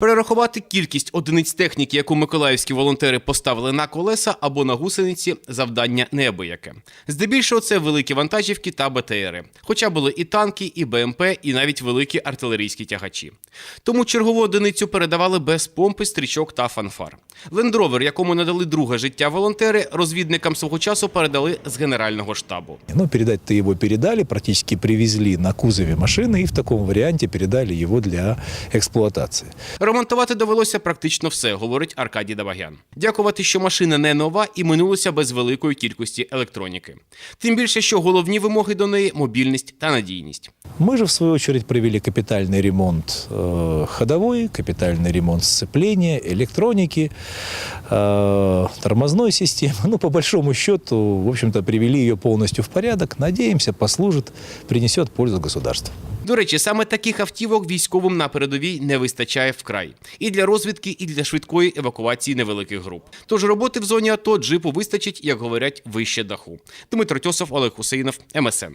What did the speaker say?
Перерахувати кількість одиниць техніки, яку миколаївські волонтери поставили на колеса або на гусениці, завдання неабияке. Здебільшого це великі вантажівки та БТРи. Хоча були і танки, і БМП, і навіть великі артилерійські тягачі. Тому чергову одиницю передавали без помпи, стрічок та фанфар. Лендровер, якому надали друге життя волонтери, розвідникам свого часу передали з генерального штабу. Ну, передать-то его передали, практически привезли на кузове машины и в таком варианте передали его для эксплуатации. Ремонтувати довелося практично все, говорить Аркадій Давагян. Дякувати, що машина не нова і минулася без великої кількості електроніки. Тим більше, що головні вимоги до неї мобільність та надійність. Мы же, в свою очередь, провели капитальный ремонт э, ходовой, капитальный ремонт сцепления, электроники, э, тормозной системы. Ну, по большому счету, в общем-то, привели ее полностью в порядок. Надеемся, послужит, принесет пользу государству. До речі, саме таких автівок військовим на передовій не вистачає вкрай і для розвідки, і для швидкої евакуації невеликих груп. Тож роботи в зоні АТО джипу вистачить, як говорять, вище даху. Дмитро Тьосов, Олег Хусейнов, МСН.